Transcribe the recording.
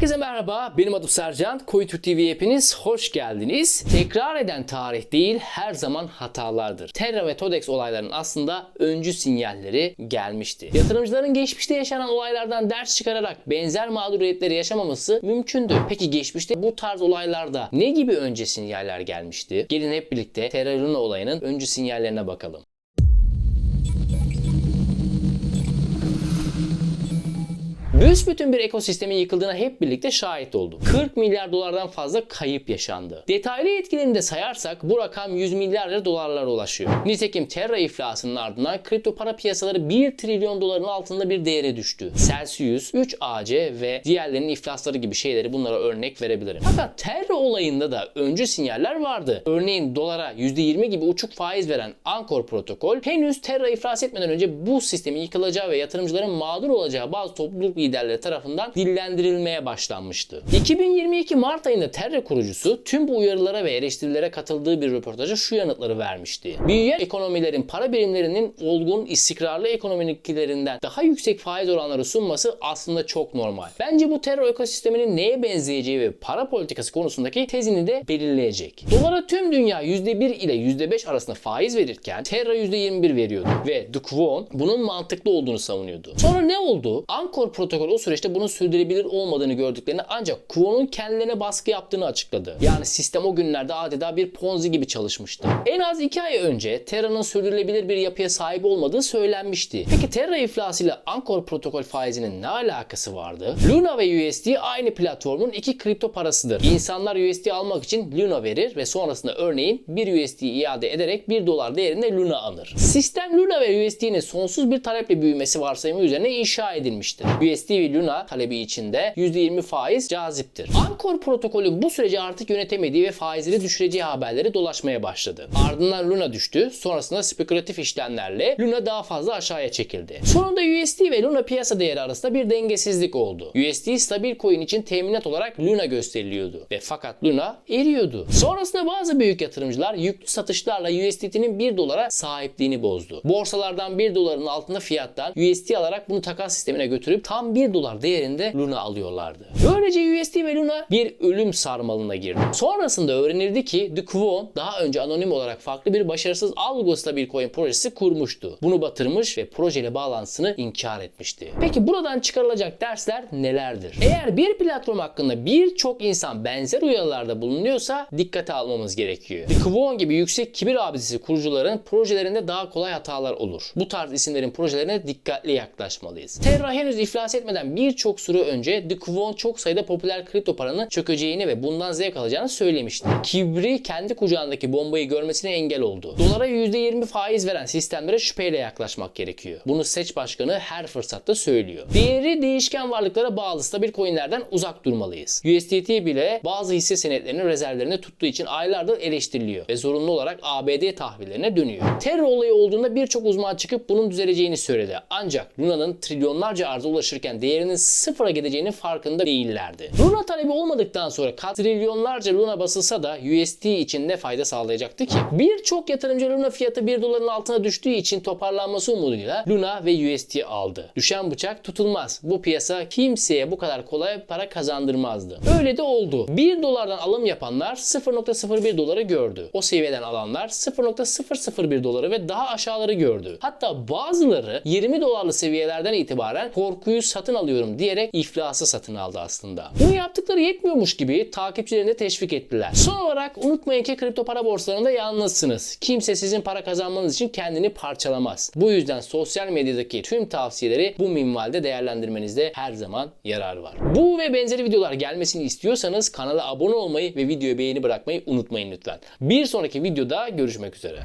Herkese merhaba, benim adım Sercan. Koyu TV'ye hepiniz hoş geldiniz. Tekrar eden tarih değil, her zaman hatalardır. Terra ve Todex olaylarının aslında öncü sinyalleri gelmişti. Yatırımcıların geçmişte yaşanan olaylardan ders çıkararak benzer mağduriyetleri yaşamaması mümkündü. Peki geçmişte bu tarz olaylarda ne gibi önce sinyaller gelmişti? Gelin hep birlikte Terra Luna olayının öncü sinyallerine bakalım. Büsbütün bir ekosistemin yıkıldığına hep birlikte şahit olduk. 40 milyar dolardan fazla kayıp yaşandı. Detaylı etkilerini de sayarsak bu rakam 100 milyarca dolarlara ulaşıyor. Nitekim Terra iflasının ardından kripto para piyasaları 1 trilyon doların altında bir değere düştü. Celsius, 3AC ve diğerlerinin iflasları gibi şeyleri bunlara örnek verebilirim. Fakat Terra olayında da öncü sinyaller vardı. Örneğin dolara %20 gibi uçuk faiz veren Ankor protokol henüz Terra iflas etmeden önce bu sistemin yıkılacağı ve yatırımcıların mağdur olacağı bazı topluluk liderleri tarafından dillendirilmeye başlanmıştı. 2022 Mart ayında Terra kurucusu tüm bu uyarılara ve eleştirilere katıldığı bir röportajda şu yanıtları vermişti. Büyüyen ekonomilerin para birimlerinin olgun, istikrarlı ekonomikilerinden daha yüksek faiz oranları sunması aslında çok normal. Bence bu terör ekosisteminin neye benzeyeceği ve para politikası konusundaki tezini de belirleyecek. Dolara tüm dünya %1 ile %5 arasında faiz verirken Terra %21 veriyordu ve Kwon bunun mantıklı olduğunu savunuyordu. Sonra ne oldu? Ankor protokol o süreçte bunun sürdürülebilir olmadığını gördüklerini ancak Kwon'un kendilerine baskı yaptığını açıkladı. Yani sistem o günlerde adeta bir ponzi gibi çalışmıştı. En az 2 ay önce Terra'nın sürdürülebilir bir yapıya sahip olmadığı söylenmişti. Peki Terra iflasıyla Ankor protokol faizinin ne alakası vardı? Luna ve USD aynı platformun iki kripto parasıdır. İnsanlar USD almak için Luna verir ve sonrasında örneğin 1 USD iade ederek 1 dolar değerinde Luna alır. Sistem Luna ve USD'nin sonsuz bir taleple büyümesi varsayımı üzerine inşa edilmiştir. USD ve Luna talebi içinde %20 faiz caziptir. Ankor protokolü bu süreci artık yönetemediği ve faizleri düşüreceği haberleri dolaşmaya başladı. Ardından Luna düştü. Sonrasında spekülatif işlemlerle Luna daha fazla aşağıya çekildi. Sonunda USD ve Luna piyasa değeri arasında bir dengesizlik oldu. USD stabil coin için teminat olarak Luna gösteriliyordu ve fakat Luna eriyordu. Sonrasında bazı büyük yatırımcılar yüklü satışlarla USDT'nin 1 dolara sahipliğini bozdu. Borsalardan 1 doların altında fiyattan USD alarak bunu takas sistemine götürüp tam 1 dolar değerinde Luna alıyorlardı. Böylece USD ve Luna bir ölüm sarmalına girdi. Sonrasında öğrenildi ki The Kwon daha önce anonim olarak farklı bir başarısız Algo stabil coin projesi kurmuştu. Bunu batırmış ve projeyle bağlantısını inkar etmişti. Peki buradan çıkarılacak dersler nelerdir? Eğer bir platform hakkında birçok insan benzer uyarılarda bulunuyorsa dikkate almamız gerekiyor. The Kwon gibi yüksek kibir abidesi kurucuların projelerinde daha kolay hatalar olur. Bu tarz isimlerin projelerine dikkatli yaklaşmalıyız. Terra henüz iflas etmeden birçok süre önce The Kwon çok sayıda popüler kripto paranın çökeceğini ve bundan zevk alacağını söylemişti. Kibri kendi kucağındaki bombayı görmesine engel oldu. Dolara %20 faiz veren sistemlere şüpheyle yaklaşmak gerekiyor. Bunu seç başkanı her fırsatta söylüyor. Değeri değişken varlıklara bağlı stabil coinlerden uzak durmalıyız. USDT bile bazı hisse senetlerinin rezervlerinde tuttuğu için aylardır eleştiriliyor ve zorunlu olarak ABD tahvillerine dönüyor. Terör olayı olduğunda birçok uzman çıkıp bunun düzeleceğini söyledi. Ancak Luna'nın trilyonlarca arza ulaşırken değerinin sıfıra gideceğinin farkında değillerdi. Luna talebi olmadıktan sonra kat trilyonlarca Luna basılsa da USD için ne fayda sağlayacaktı ki? Birçok yatırımcı Luna fiyatı 1 doların altına düştüğü için toparlanması umuduyla Luna ve USD aldı. Düşen bıçak tutulmaz. Bu piyasa kimseye bu kadar kolay para kazandırmazdı. Öyle de oldu. 1 dolardan alım yapanlar 0.01 doları gördü. O seviyeden alanlar 0.001 doları ve daha aşağıları gördü. Hatta bazıları 20 dolarlı seviyelerden itibaren korkuyu satın alıyorum diyerek iflası satın aldı aslında. Bunu yaptıkları yetmiyormuş gibi takipçilerini teşvik ettiler. Son olarak unutmayın ki kripto para borsalarında yalnızsınız. Kimse sizin para kazanmanız için kendini parçalamaz. Bu yüzden sosyal medyadaki tüm tavsiyeleri bu minvalde değerlendirmenizde her zaman yarar var. Bu ve benzeri videolar gelmesini istiyorsanız kanala abone olmayı ve videoya beğeni bırakmayı unutmayın lütfen. Bir sonraki videoda görüşmek üzere.